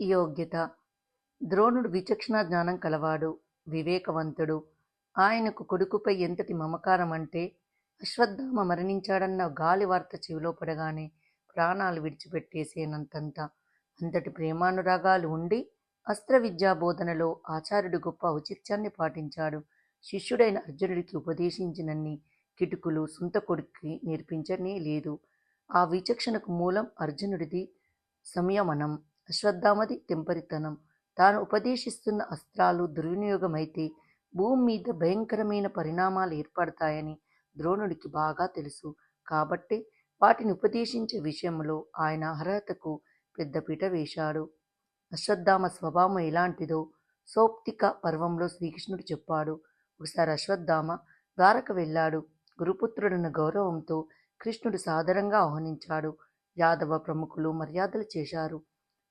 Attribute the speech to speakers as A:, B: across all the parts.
A: యోగ్యత. ద్రోణుడు విచక్షణ జ్ఞానం కలవాడు వివేకవంతుడు. ఆయనకు కొడుకుపై ఎంతటి మమకారం అంటే అశ్వత్థామ మరణించాడన్న గాలి వార్త చెవిలో పడగానే ప్రాణాలు విడిచిపెట్టేసేనంతంత. అంతటి ప్రేమానురాగాలు ఉండి అస్త్ర విద్యా బోధనలో ఆచార్యుడు గొప్ప ఔచిత్యాన్ని పాటించాడు. శిష్యుడైన అర్జునుడికి ఉపదేశించినన్ని కిటుకులు సొంత కొడుక్కి నేర్పించనే లేదు. ఆ విచక్షణకు మూలం అర్జునుడిది సంయమనం. అశ్వత్థామది తెంపరితనం. తాను ఉపదేశిస్తున్న అస్త్రాలు దుర్వినియోగమైతే భూమి మీద భయంకరమైన పరిణామాలు ఏర్పడతాయని ద్రోణుడికి బాగా తెలుసు. కాబట్టే వాటిని ఉపదేశించే విషయంలో ఆయన అర్హతకు పెద్దపీట వేశాడు. అశ్వత్థామ స్వభావం ఎలాంటిదో సౌప్తిక పర్వంలో శ్రీకృష్ణుడు చెప్పాడు. ఒకసారి అశ్వత్థామ ద్వారక వెళ్ళాడు. గురుపుత్రుడన్న గౌరవంతో కృష్ణుడు సాదరంగా ఆహ్వానించాడు. యాదవ ప్రముఖులు మర్యాదలు చేశారు.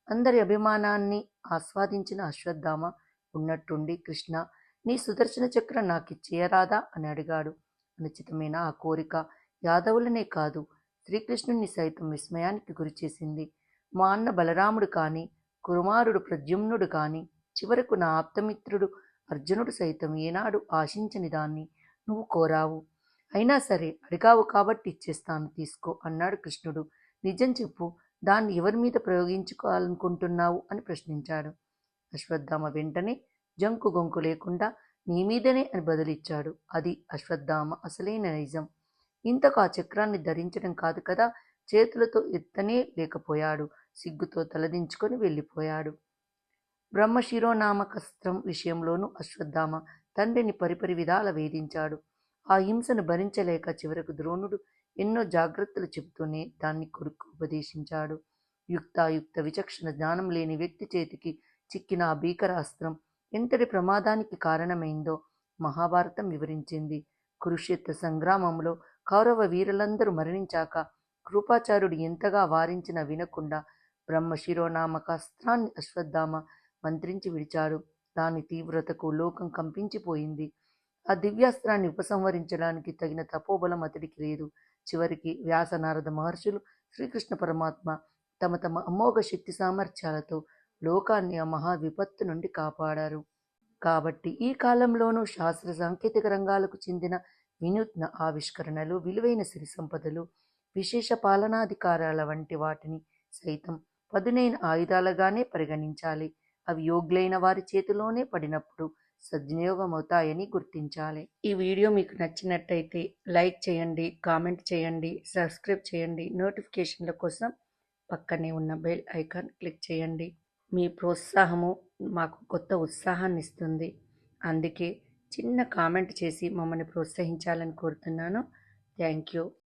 A: అందరి అభిమానాన్ని ఆస్వాదించిన అశ్వత్థామ ఉన్నట్టుండి కృష్ణ నీ సుదర్శన చక్రం నాకిచ్చేయరాదా అని అడిగాడు. అనుచితమైన ఆ కోరిక? యాదవులనే కాదు శ్రీకృష్ణుని సైతం విస్మయానికి గురిచేసింది. మా అన్న బలరాముడు కాని కుమారుడు ప్రద్యుమ్నుడు కాని చివరకు నా ఆప్తమిత్రుడు అర్జునుడు సైతం ఏనాడు ఆశించని దాన్ని నువ్వు కోరావు. అయినా సరే అడిగావు కాబట్టి ఇచ్చేస్తాను తీసుకో అన్నాడు కృష్ణుడు. నిజం చెప్పు దాన్ని ఎవరి మీద ప్రయోగించుకోవాలనుకుంటున్నావు అని ప్రశ్నించాడు. అశ్వత్థామ వెంటనే జంకు గొంకు లేకుండా నీ మీదనే అని బదులిచ్చాడు. అది అశ్వత్థామ అసలైన నైజం. ఇంతకు ఆ చక్రాన్ని ధరించడం కాదు కదా చేతులతో ఎత్తనే లేకపోయాడు. సిగ్గుతో తలదించుకొని వెళ్ళిపోయాడు. బ్రహ్మశిరోనామకస్త్రం విషయంలోనూ అశ్వత్థామ తండ్రిని పరిపరి విధాల వేధించాడు. ఆ హింసను భరించలేక చివరకు ద్రోణుడు ఎన్నో జాగ్రత్తలు చెబుతూనే దాన్ని కొడుకు ఉపదేశించాడు. యుక్తాయుక్త విచక్షణ జ్ఞానం లేని వ్యక్తి చేతికి చిక్కిన ఆ భీకరాస్త్రం ఎంతటి ప్రమాదానికి కారణమైందో మహాభారతం వివరించింది. కురుక్షేత్ర సంగ్రామంలో కౌరవ వీరులందరూ మరణించాక కృపాచార్యుడు ఎంతగా వారించినా వినకుండా బ్రహ్మ శిరోనామకాస్త్రాన్ని అశ్వత్థామ మంత్రించి విడిచాడు. దాని తీవ్రతకు లోకం కంపించిపోయింది. ఆ దివ్యాస్త్రాన్ని ఉపసంహరించడానికి తగిన తపోబలం అతడికి లేదు. చివరికి వ్యాస నారద మహర్షులు శ్రీకృష్ణ పరమాత్మ తమ తమ అమోఘ శక్తి సామర్థ్యాలతో లోకాన్ని ఆ మహా విపత్తు నుండి కాపాడారు. కాబట్టి ఈ కాలంలోనూ శాస్త్ర సాంకేతిక రంగాలకు చెందిన వినూత్న ఆవిష్కరణలు విలువైన సిరి సంపదలు విశేష పాలనాధికారాల వంటి వాటిని సైతం పదునైన ఆయుధాలుగానే పరిగణించాలి. అవి యోగ్యులైన వారి చేతిలోనే పడినప్పుడు సద్వినియోగం అవుతాయని గుర్తించాలి. ఈ వీడియో మీకు నచ్చినట్టయితే లైక్ చేయండి కామెంట్ చేయండి సబ్స్క్రైబ్ చేయండి. నోటిఫికేషన్ల కోసం పక్కనే ఉన్న బెల్ ఐకాన్ క్లిక్ చేయండి. మీ ప్రోత్సాహము మాకు కొత్త ఉత్సాహాన్ని ఇస్తుంది. అందుకే చిన్న కామెంట్ చేసి మమ్మల్ని ప్రోత్సహించాలని కోరుతున్నాను. Thank you.